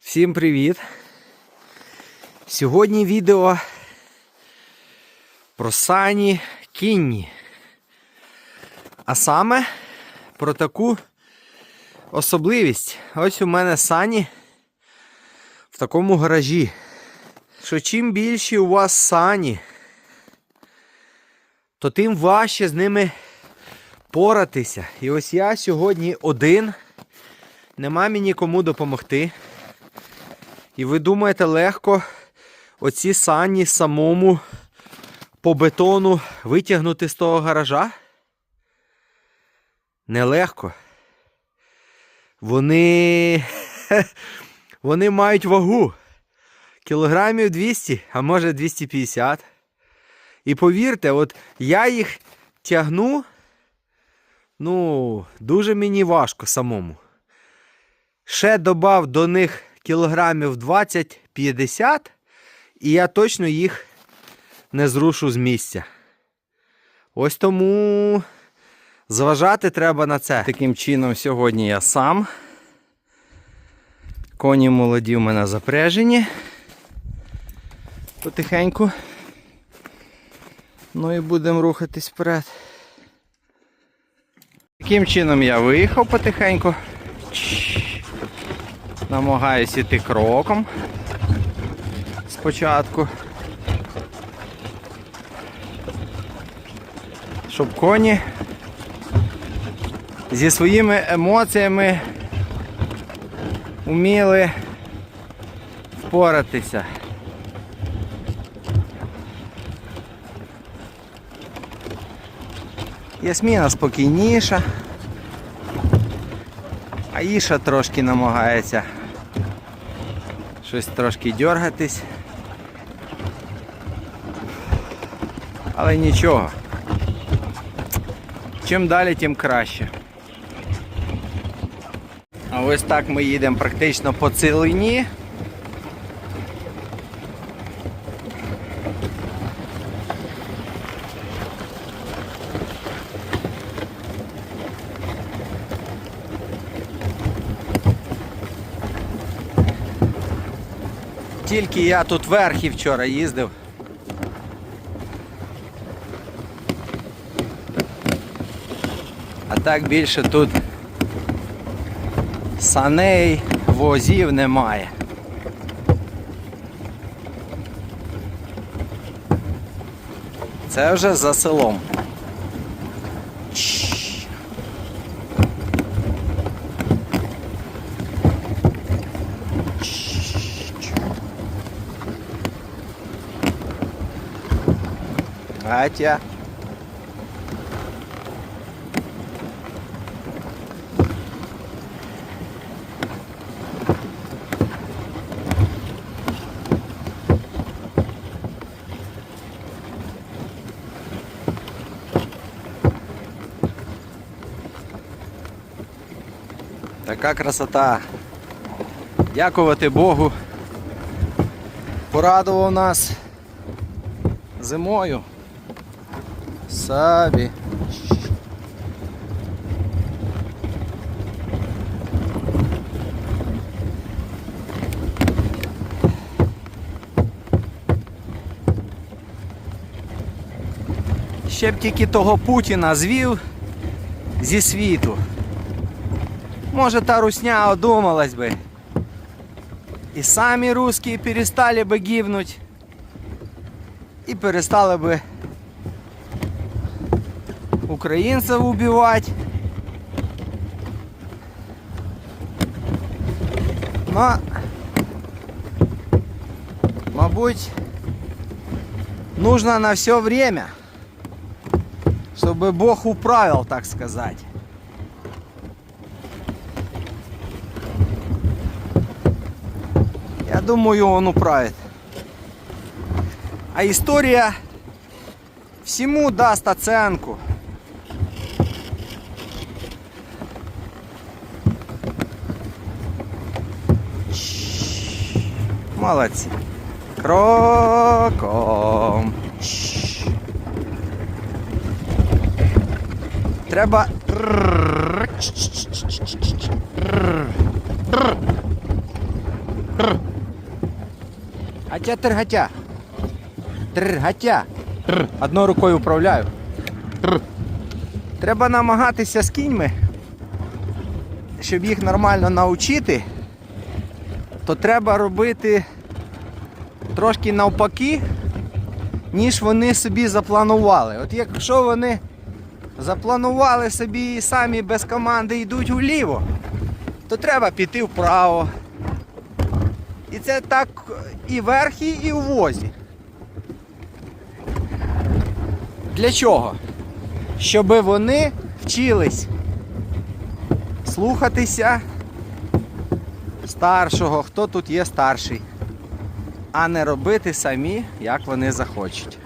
Всім привіт! Сьогодні відео про сані кінні. А саме про таку особливість. Ось у мене сані в такому гаражі. Що чим більші у вас сані, то тим важче з ними поратися. І ось я сьогодні один. Нема мені кому допомогти. І ви думаєте, легко оці сані самому по бетону витягнути з того гаража? Нелегко. Вони. Вони мають вагу. Кілограмів 200, а може 250. І повірте, от я їх тягну. Ну, дуже мені важко самому. Ще додав до них кілограмів 20-50, і я точно їх не зрушу з місця. Ось тому зважати треба на це. Таким чином, сьогодні я сам. Коні молоді в мене запряжені. Потихеньку. Ну і будемо рухатись вперед. Таким чином я виїхав потихеньку. Намагаюсь іти кроком спочатку. Щоб коні зі своїми емоціями вміли впоратися. Ясміна спокійніша, а Іша трошки намагається щось трошки дергатись. Але нічого. Чим далі, тим краще. А ось так ми їдемо практично по цілині. Тільки я тут верхи вчора їздив. А так більше тут саней, возів немає. Це вже за селом. Катя. Така красота. Дякувати Богу. Порадував нас зимою. Сабі. Ще б тільки того Путіна звів зі світу. Може та русня одумалась би. І самі русські перестали би гибнуть. І перестали би украинцев убивать. Но, мабуть, нужно на все время, чтобы Бог управил, так сказать. Я думаю, он управит. А история всему даст оценку. Молодці. Кроком. Треба. Гатя тергатя. Тргатя. Одною рукою управляю. Треба намагатися з кіньми, щоб їх нормально навчити, то треба робити трошки навпаки, ніж вони собі запланували. От якщо вони запланували собі і самі без команди йдуть вліво, то треба піти вправо. І це так і в верхі, і у возі. Для чого? Щоб вони вчились слухатися старшого, хто тут є старший, а не робити самі, як вони захочуть.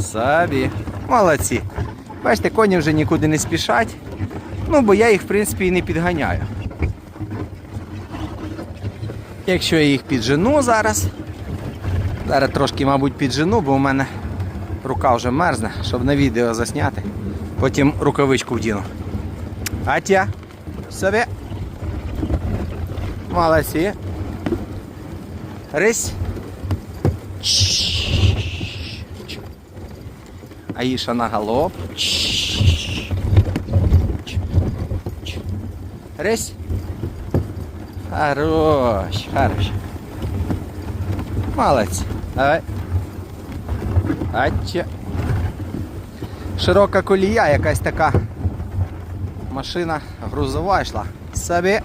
Собі. Молодці. Бачите, коні вже нікуди не спішать. Ну, бо я їх, в принципі, і не підганяю. Якщо я їх піджену зараз, зараз трошки, мабуть, піджену, бо у мене рука вже мерзне, щоб на відео засняти. Потім рукавичку вдіну. Атя, собі. Молодці. Рись. Аїша на галоп. Рись. Хорош, хорош. Молодці. Давай. Ача. Широка колія, якась така машина грузова йшла. Собі.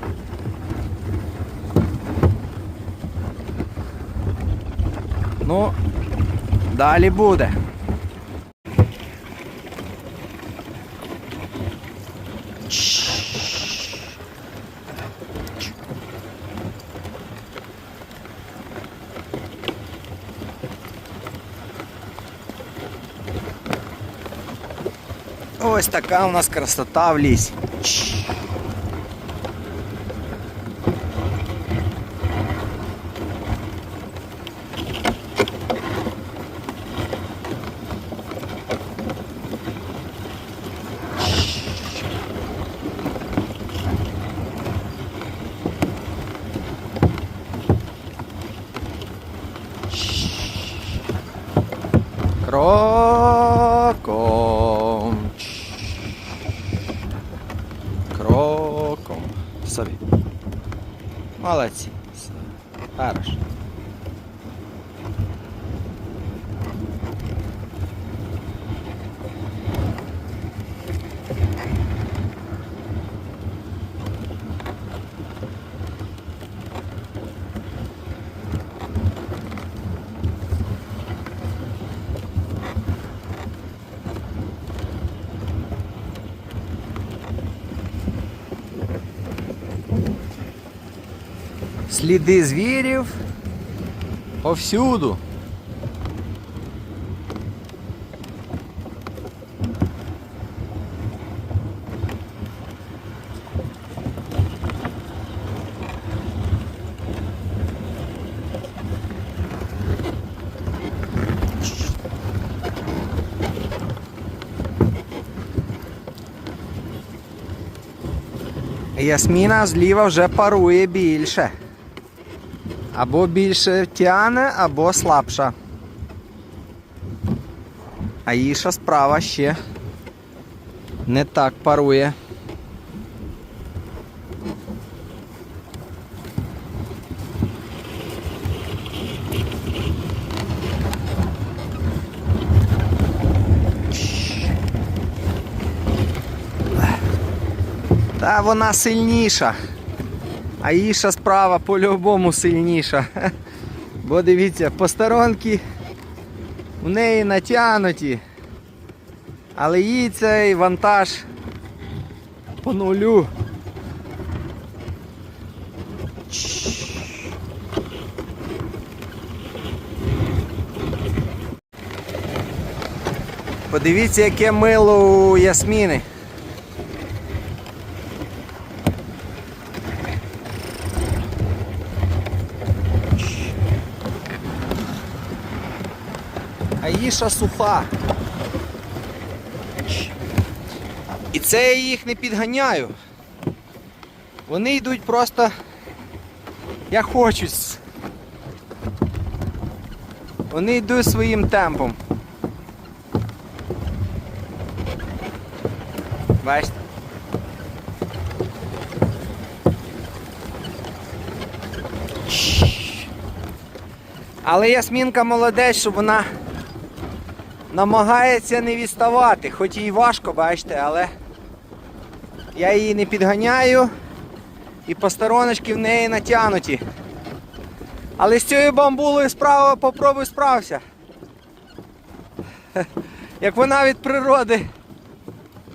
Ну, далі буде. Ось така у нас красота в лісі. Молодці. Все. Хорошо. Сліди звірів повсюду. Ясміна зліва вже парує більше. Або більше тяне, або слабша. А Іша справа ще не так парує. Та вона сильніша. А Іша справа по-любому сильніша. Бо дивіться, посторонки в неї натягнуті. Але їй цей вантаж по нулю. Подивіться, яке мило у Ясміни. А їша суха. І це я їх не підганяю. Вони йдуть просто Я хочу. с- Вони йдуть своїм темпом. Бачите? Але Ясмінка молодець, що вона намагається не відставати, хоч їй важко, бачите, але я її не підганяю і постороночки в неї натягнуті. Але з цією бамбулою справа попробуй справся. Як вона від природи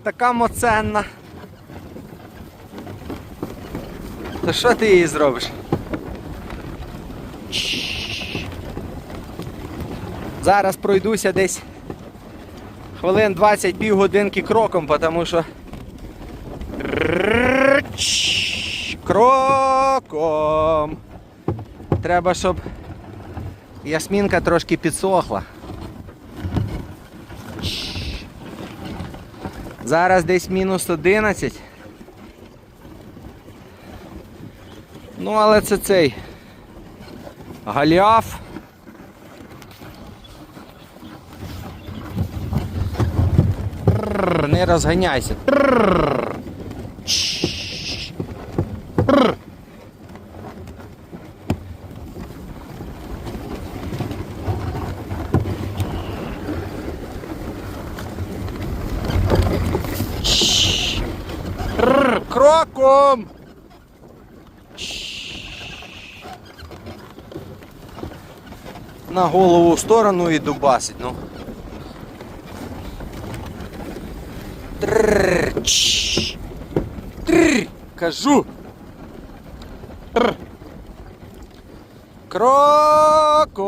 така моценна. То що ти їй зробиш? Зараз пройдуся десь хвилин 20 півгодинки кроком, тому що. Кроком. Треба, щоб ясмінка трошки підсохла. Зараз десь мінус 11. Ну, але це цей Галіаф. Не розганяйся. Кроком. На голову в сторону і дубасить, ну. Трррр. Трррр, кажу. Трррр. Кроком.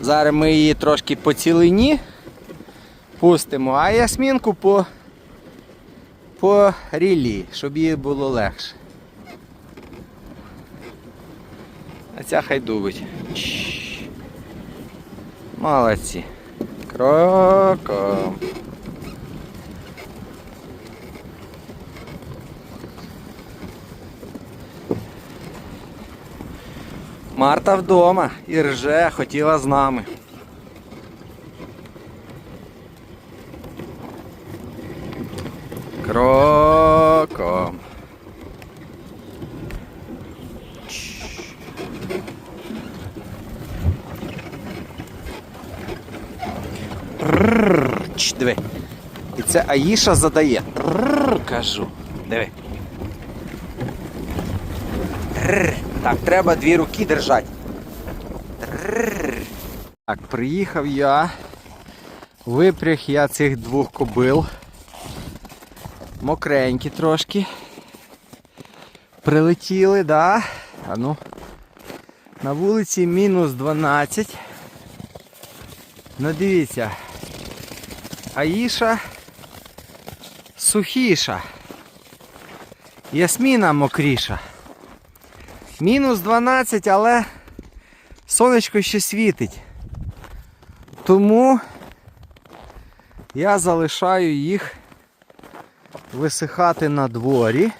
Зараз ми її трошки по цілині пустимо, а ясмінку по, по рілі, щоб їй було легше. А ця хай дубить. Молодці. Кроком. Марта вдома і рже, хотіла з нами. Кроком. Трррр, Чш, Диви. І це Аїша задає. Кажу. Диви. Так, треба дві руки держати. Так, приїхав я. Випряг я цих двох кобил. Мокренькі трошки. Прилетіли, да? А ну. На вулиці мінус 12. Ну дивіться. Аїша сухіша. Ясміна мокріша. Мінус 12, але сонечко ще світить. Тому я залишаю їх висихати на дворі.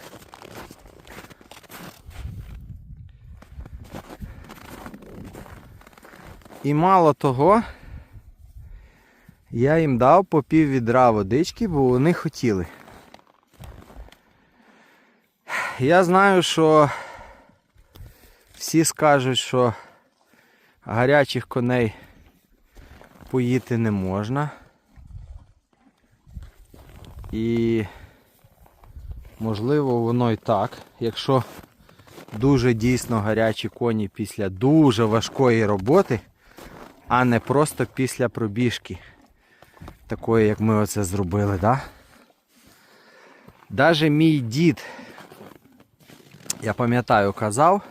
І мало того, я їм дав по пів відра водички, бо вони хотіли. Я знаю, що всі скажуть, що гарячих коней поїти не можна. І можливо воно і так, якщо дуже дійсно гарячі коні після дуже важкої роботи, а не просто після пробіжки. Такої, як ми оце зробили, да? Даже мій дід, я пам'ятаю, казав,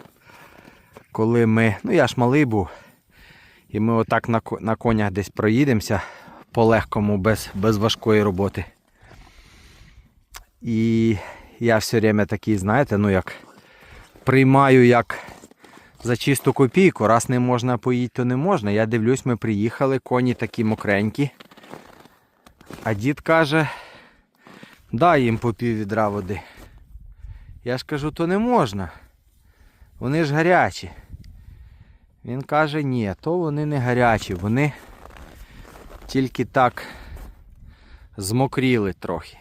коли ми, ну я ж малий був, і ми отак на, на конях десь проїдемося по-легкому, без, без важкої роботи. І я все время такий, знаєте, ну як приймаю як за чисту копійку. Раз не можна поїти, то не можна. Я дивлюсь, ми приїхали, коні такі мокренькі. А дід каже, дай їм по пів відра води. Я ж кажу, то не можна. Вони ж гарячі. Він каже, ні, то вони не гарячі, вони тільки так змокріли трохи.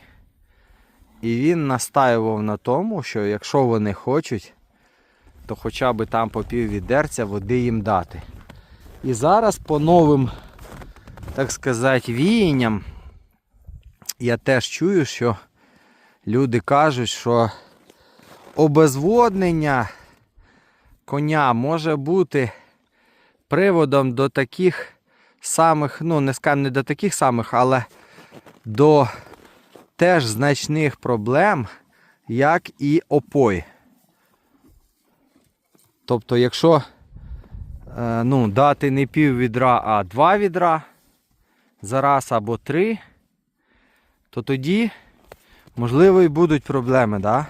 І він настаював на тому, що якщо вони хочуть, то хоча б там по пів відерця води їм дати. І зараз по новим, так сказати, віянням я теж чую, що люди кажуть, що обезводнення коня може бути приводом до таких самих, ну не скажемо не до таких самих, але до теж значних проблем, як і опой. Тобто, якщо е, ну, дати не пів відра, а два відра за раз або три, то тоді, можливо, і будуть проблеми, да?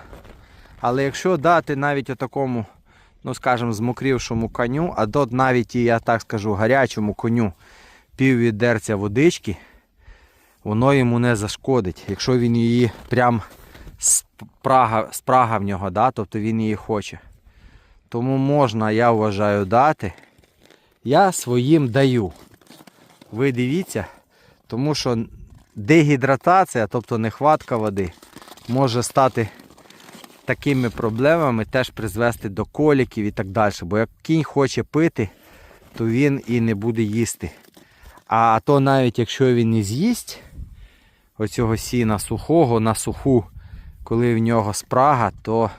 Але якщо дати навіть отакому, ну скажімо, змокрівшому коню, а до навіть і я так скажу, гарячому коню пів відерця водички, воно йому не зашкодить, якщо він її прям спрага, спрага в нього, да? тобто він її хоче. Тому можна, я вважаю, дати. Я своїм даю. Ви дивіться, тому що дегідратація, тобто нехватка води, може стати такими проблемами, теж призвести до коліків і так далі. Бо як кінь хоче пити, то він і не буде їсти. А то навіть якщо він не з'їсть оцього сіна сухого на суху, коли в нього спрага, то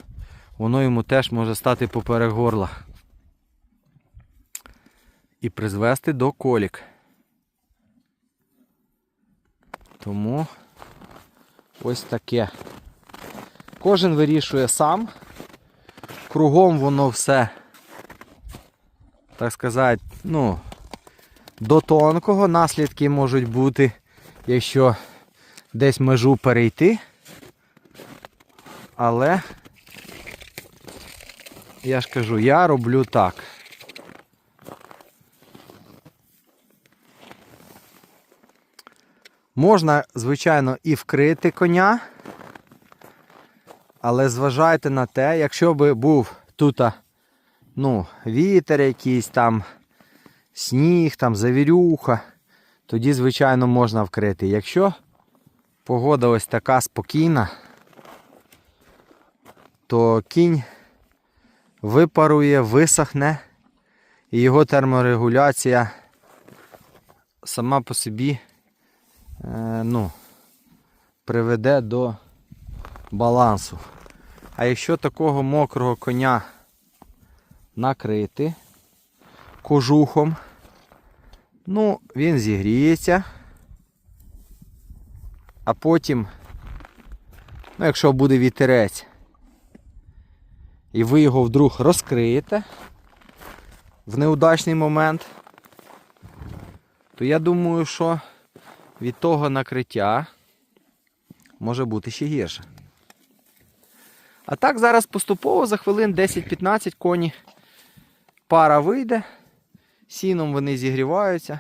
воно йому теж може стати поперек горла. І призвести до колік. Тому ось таке. Кожен вирішує сам. Кругом воно все, так сказати, ну, до тонкого. Наслідки можуть бути, якщо десь межу перейти. Але я ж кажу, я роблю так. Можна, звичайно, і вкрити коня, але зважайте на те, якщо би був тут ну, вітер якийсь там, сніг, там, завірюха, тоді, звичайно, можна вкрити. Якщо погода ось така спокійна, то кінь випарує, висохне, і його терморегуляція сама по собі ну, приведе до балансу. А якщо такого мокрого коня накрити кожухом, ну, він зігріється, а потім, ну, якщо буде вітерець, і ви його вдруг розкриєте в неудачний момент, то я думаю, що від того накриття може бути ще гірше. А так зараз поступово за хвилин 10-15 коні пара вийде, сіном вони зігріваються,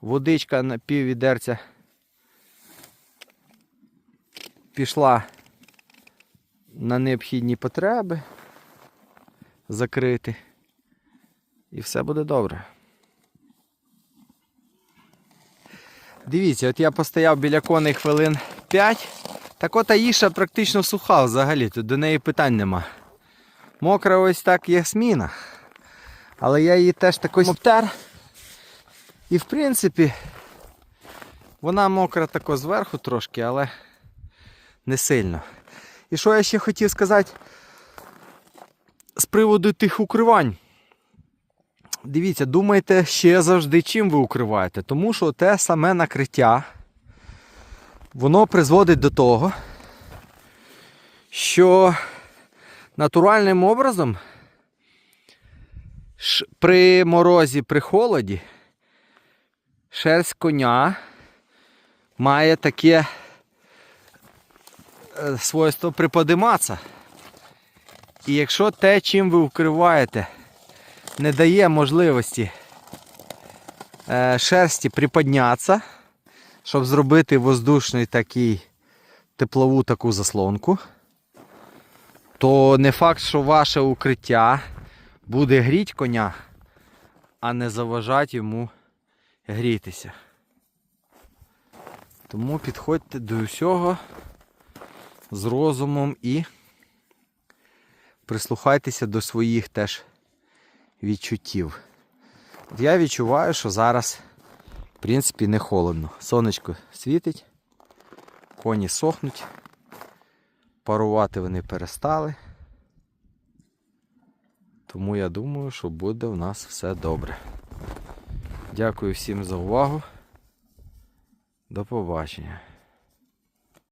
водичка на пів відерця пішла на необхідні потреби закрити. І все буде добре. Дивіться, от я постояв біля коней хвилин 5. Так от Аїша практично суха взагалі, тут до неї питань нема. Мокра ось так ясміна. Але я її теж такось обтер. І в принципі вона мокра тако зверху трошки, але не сильно. І що я ще хотів сказати з приводу тих укривань. Дивіться, думайте ще завжди, чим ви укриваєте. Тому що те саме накриття, воно призводить до того, що натуральним образом при морозі, при холоді, шерсть коня має таке е, свойство приподиматися. І якщо те, чим ви вкриваєте, не дає можливості е, шерсті приподнятися, щоб зробити воздушний такий теплову таку заслонку, то не факт, що ваше укриття буде гріть коня, а не заважати йому грітися. Тому підходьте до усього з розумом і прислухайтеся до своїх теж відчуттів. Я відчуваю, що зараз, в принципі, не холодно. Сонечко світить, коні сохнуть, парувати вони перестали. Тому я думаю, що буде в нас все добре. Дякую всім за увагу. До побачення.